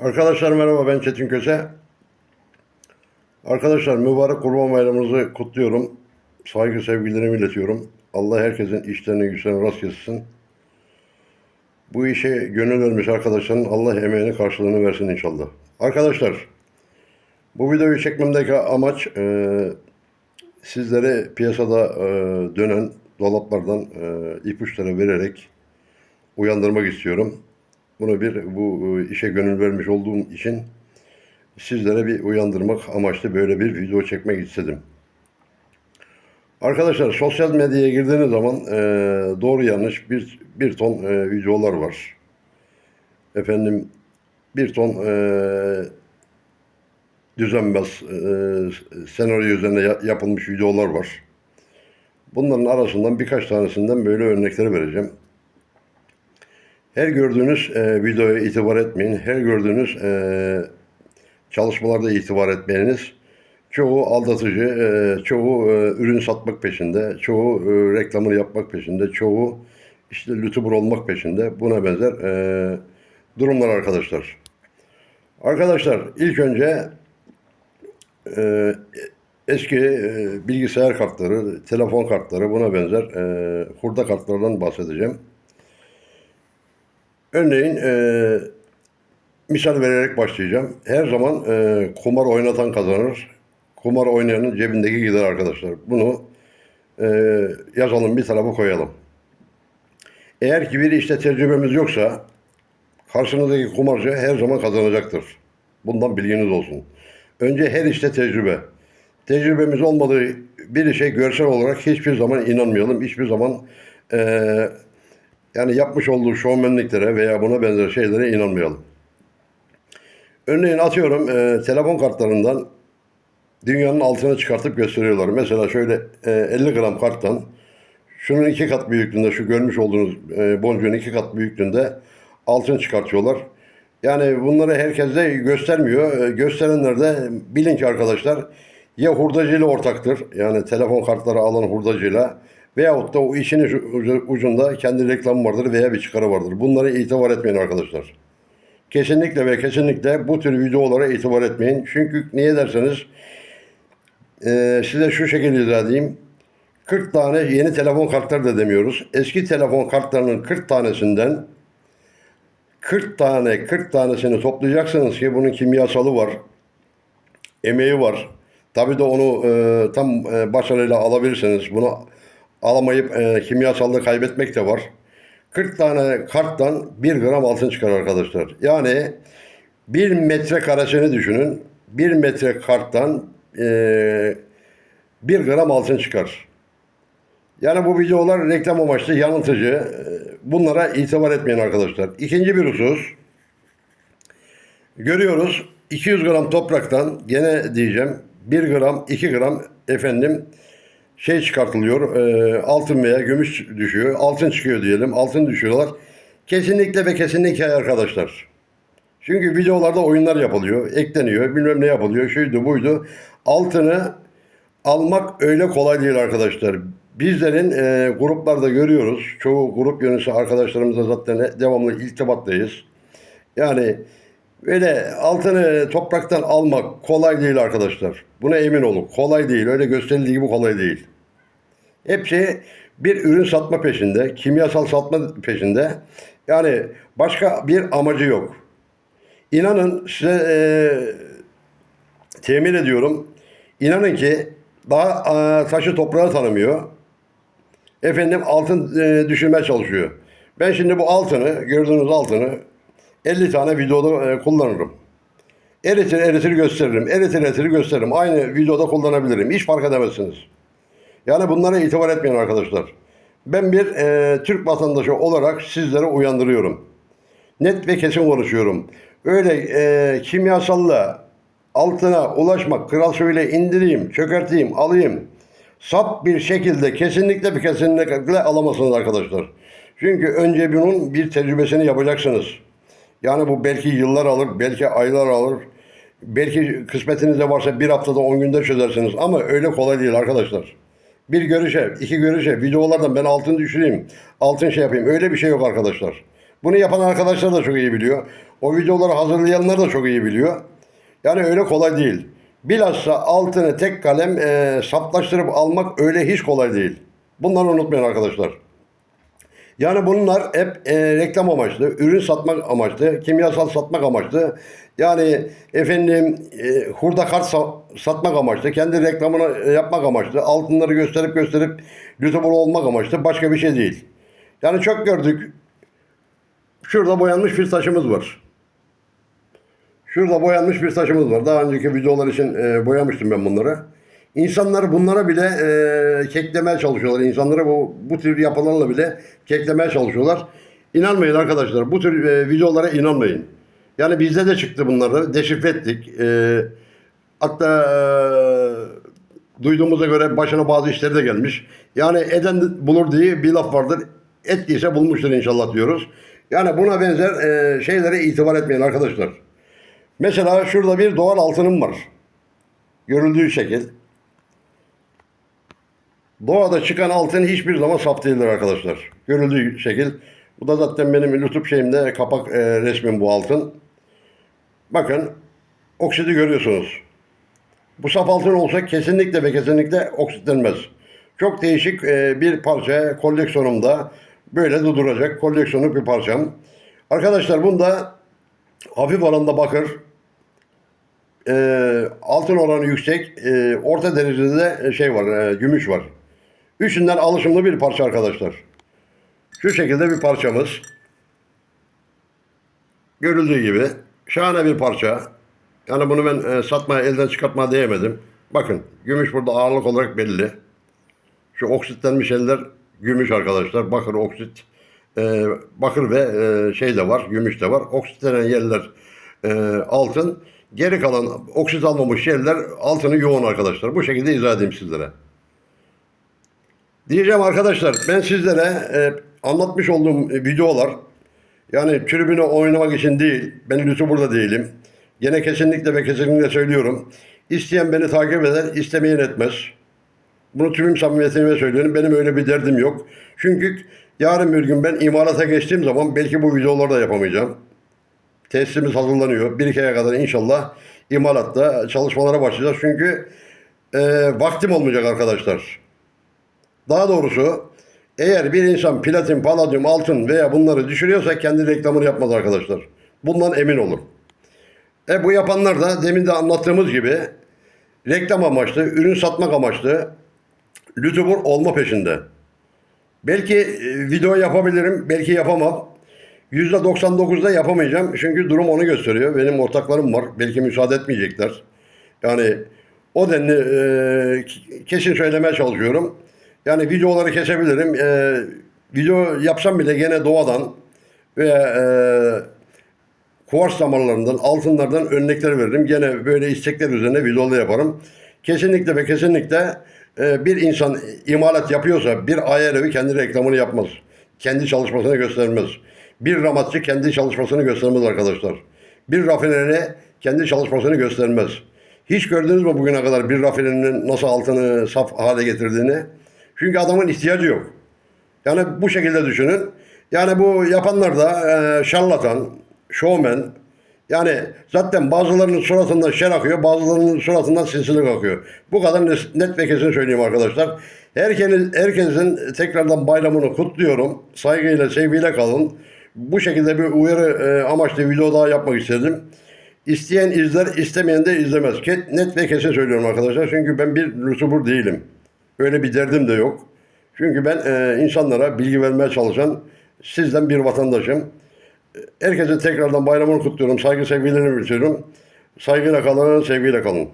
Arkadaşlar merhaba ben Çetin Köse. Arkadaşlar mübarek kurban bayramınızı kutluyorum. Saygı sevgilerimi iletiyorum. Allah herkesin işlerini güçlerini rast kessin. Bu işe gönül vermiş arkadaşların Allah emeğini karşılığını versin inşallah. Arkadaşlar bu videoyu çekmemdeki amaç e, sizlere piyasada e, dönen dolaplardan e, ipuçları vererek uyandırmak istiyorum. Bunu bir bu e, işe gönül vermiş olduğum için sizlere bir uyandırmak amaçlı böyle bir video çekmek istedim. Arkadaşlar sosyal medyaya girdiğiniz zaman e, doğru yanlış bir bir ton e, videolar var. Efendim bir ton e, düzenbaz e, senaryo üzerine ya- yapılmış videolar var. Bunların arasından birkaç tanesinden böyle örnekleri vereceğim. Her gördüğünüz e, videoya itibar etmeyin. Her gördüğünüz e, çalışmalarda itibar etmeyiniz. Çoğu aldatıcı, e, çoğu e, ürün satmak peşinde, çoğu e, reklamını yapmak peşinde, çoğu işte YouTuber olmak peşinde. Buna benzer e, durumlar arkadaşlar. Arkadaşlar ilk önce e, eski e, bilgisayar kartları, telefon kartları buna benzer e, hurda kartlardan bahsedeceğim. Örneğin e, misal vererek başlayacağım. Her zaman e, kumar oynatan kazanır. Kumar oynayanın cebindeki gider arkadaşlar. Bunu e, yazalım bir tarafa koyalım. Eğer ki bir işte tecrübemiz yoksa karşınızdaki kumarcı her zaman kazanacaktır. Bundan bilginiz olsun. Önce her işte tecrübe. Tecrübemiz olmadığı bir işe görsel olarak hiçbir zaman inanmayalım. Hiçbir zaman eee yani yapmış olduğu şovmenliklere veya buna benzer şeylere inanmayalım. Örneğin atıyorum e, telefon kartlarından dünyanın altını çıkartıp gösteriyorlar. Mesela şöyle e, 50 gram karttan şunun iki kat büyüklüğünde şu görmüş olduğunuz e, boncuğun iki kat büyüklüğünde altın çıkartıyorlar. Yani bunları herkes de göstermiyor. E, gösterenler de bilin ki arkadaşlar ya hurdacıyla ortaktır. Yani telefon kartları alan hurdacıyla veyahut da o işin ucu- ucunda kendi reklamı vardır veya bir çıkarı vardır. Bunlara itibar etmeyin arkadaşlar. Kesinlikle ve kesinlikle bu tür videolara itibar etmeyin. Çünkü niye derseniz e, size şu şekilde izah edeyim. 40 tane yeni telefon kartları da demiyoruz. Eski telefon kartlarının 40 tanesinden 40 tane 40 tanesini toplayacaksınız ki bunun kimyasalı var. Emeği var. Tabi de onu e, tam e, başarıyla alabilirsiniz. Bunu alamayıp e, kimyasalda kaybetmek de var. 40 tane karttan 1 gram altın çıkar arkadaşlar. Yani 1 metre karesini düşünün. 1 metre karttan e, 1 gram altın çıkar. Yani bu videolar reklam amaçlı, yanıltıcı. E, Bunlara itibar etmeyin arkadaşlar. İkinci bir husus. Görüyoruz 200 gram topraktan gene diyeceğim 1 gram 2 gram efendim şey çıkartılıyor e, altın veya gümüş düşüyor altın çıkıyor diyelim altın düşüyorlar. Kesinlikle ve kesinlikle arkadaşlar. Çünkü videolarda oyunlar yapılıyor ekleniyor bilmem ne yapılıyor şuydu buydu. Altını almak öyle kolay değil arkadaşlar. Bizlerin e, gruplarda görüyoruz. Çoğu grup yöneticisi arkadaşlarımızla zaten devamlı irtibattayız yani Öyle altını topraktan almak kolay değil arkadaşlar. Buna emin olun. Kolay değil. Öyle gösterildiği gibi kolay değil. Hepsi bir ürün satma peşinde, kimyasal satma peşinde. Yani başka bir amacı yok. İnanın size eee temin ediyorum. İnanın ki daha eee, taşı toprağı tanımıyor. Efendim altın eee, düşürmeye çalışıyor. Ben şimdi bu altını, gördüğünüz altını 50 tane videoda e, kullanırım. Eritir eritir gösteririm. Eritir eritir gösteririm. Aynı videoda kullanabilirim. Hiç fark edemezsiniz. Yani bunlara itibar etmeyin arkadaşlar. Ben bir e, Türk vatandaşı olarak sizlere uyandırıyorum. Net ve kesin konuşuyorum. Öyle e, kimyasalla altına ulaşmak, kral şöyle indireyim, çökerteyim, alayım. Sap bir şekilde kesinlikle bir kesinlikle alamazsınız arkadaşlar. Çünkü önce bunun bir tecrübesini yapacaksınız. Yani bu belki yıllar alır, belki aylar alır. Belki kısmetinizde varsa bir haftada 10 günde çözersiniz. Ama öyle kolay değil arkadaşlar. Bir görüşe, iki görüşe, videolardan ben altın düşüreyim, altın şey yapayım. Öyle bir şey yok arkadaşlar. Bunu yapan arkadaşlar da çok iyi biliyor. O videoları hazırlayanlar da çok iyi biliyor. Yani öyle kolay değil. Bilhassa altını tek kalem e, saplaştırıp almak öyle hiç kolay değil. Bunları unutmayın arkadaşlar. Yani bunlar hep e, reklam amaçlı, ürün satmak amaçlı, kimyasal satmak amaçlı. Yani efendim e, hurda kart sa- satmak amaçlı, kendi reklamını e, yapmak amaçlı, altınları gösterip gösterip YouTuber olmak amaçlı başka bir şey değil. Yani çok gördük. Şurada boyanmış bir taşımız var. Şurada boyanmış bir taşımız var. Daha önceki videolar için e, boyamıştım ben bunları. İnsanlar bunlara bile e, keklemeye çalışıyorlar. İnsanlara bu, bu tür yapılarla bile keklemeye çalışıyorlar. İnanmayın arkadaşlar. Bu tür e, videolara inanmayın. Yani bizde de çıktı bunları. Deşifre ettik. E, hatta e, duyduğumuza göre başına bazı işleri de gelmiş. Yani eden bulur diye bir laf vardır. Ettiyse bulmuştur inşallah diyoruz. Yani buna benzer e, şeylere itibar etmeyin arkadaşlar. Mesela şurada bir doğal altınım var. Görüldüğü şekil. Doğada çıkan altın hiçbir zaman saf değildir arkadaşlar. Görüldüğü şekil. Bu da zaten benim YouTube şeyimde kapak e, resmim bu altın. Bakın oksidi görüyorsunuz. Bu saf altın olsa kesinlikle ve kesinlikle oksitlenmez. Çok değişik e, bir parça koleksiyonumda böyle de duracak koleksiyonluk bir parçam. Arkadaşlar bunda hafif oranda bakır, e, altın oranı yüksek, e, orta derecede de şey var, e, gümüş var. Üçünden alışımlı bir parça arkadaşlar. Şu şekilde bir parçamız. Görüldüğü gibi şahane bir parça. Yani bunu ben e, satmaya, elden çıkartmaya diyemedim. Bakın gümüş burada ağırlık olarak belli. Şu oksitlenmiş eller gümüş arkadaşlar. Bakır, oksit, e, bakır ve e, şey de var, gümüş de var. Oksitlenen yerler e, altın. Geri kalan oksit almamış yerler altını yoğun arkadaşlar. Bu şekilde izah edeyim sizlere. Diyeceğim arkadaşlar ben sizlere e, anlatmış olduğum e, videolar yani tribüne oynamak için değil. Ben YouTuber da değilim. Gene kesinlikle ve kesinlikle söylüyorum. İsteyen beni takip eder, istemeyen etmez. Bunu tümüm samimiyetimle söylüyorum. Benim öyle bir derdim yok. Çünkü yarın bir gün ben imalata geçtiğim zaman belki bu videoları da yapamayacağım. Tesisimiz hazırlanıyor. Bir iki aya kadar inşallah imalatta çalışmalara başlayacağız. Çünkü e, vaktim olmayacak arkadaşlar. Daha doğrusu eğer bir insan platin, paladyum, altın veya bunları düşürüyorsa kendi reklamını yapmaz arkadaşlar. Bundan emin olun. E bu yapanlar da demin de anlattığımız gibi reklam amaçlı, ürün satmak amaçlı YouTuber olma peşinde. Belki e, video yapabilirim, belki yapamam. %99'da yapamayacağım çünkü durum onu gösteriyor. Benim ortaklarım var, belki müsaade etmeyecekler. Yani o denli e, kesin söylemeye çalışıyorum. Yani videoları kesebilirim. E, video yapsam bile gene doğadan veya e, kuvars damarlarından, altınlardan örnekler veririm. Gene böyle istekler üzerine videoda yaparım. Kesinlikle ve kesinlikle e, bir insan imalat yapıyorsa bir ayarı kendi reklamını yapmaz. Kendi çalışmasını göstermez. Bir ramatçı kendi çalışmasını göstermez arkadaşlar. Bir rafineri kendi çalışmasını göstermez. Hiç gördünüz mü bugüne kadar bir rafinerinin nasıl altını saf hale getirdiğini? Çünkü adamın ihtiyacı yok. Yani bu şekilde düşünün. Yani bu yapanlar da e, şarlatan, şovmen. Yani zaten bazılarının suratından şer akıyor, bazılarının suratından sinsilik akıyor. Bu kadar net, ve kesin söyleyeyim arkadaşlar. Herkesin, herkesin tekrardan bayramını kutluyorum. Saygıyla, sevgiyle kalın. Bu şekilde bir uyarı e, amaçlı video daha yapmak istedim. İsteyen izler, istemeyen de izlemez. Net ve kesin söylüyorum arkadaşlar. Çünkü ben bir YouTuber değilim. Öyle bir derdim de yok. Çünkü ben e, insanlara bilgi vermeye çalışan sizden bir vatandaşım. Herkese tekrardan bayramını kutluyorum. Saygı sevgilerimi iletiyorum. Saygıyla kalın, sevgiyle kalın.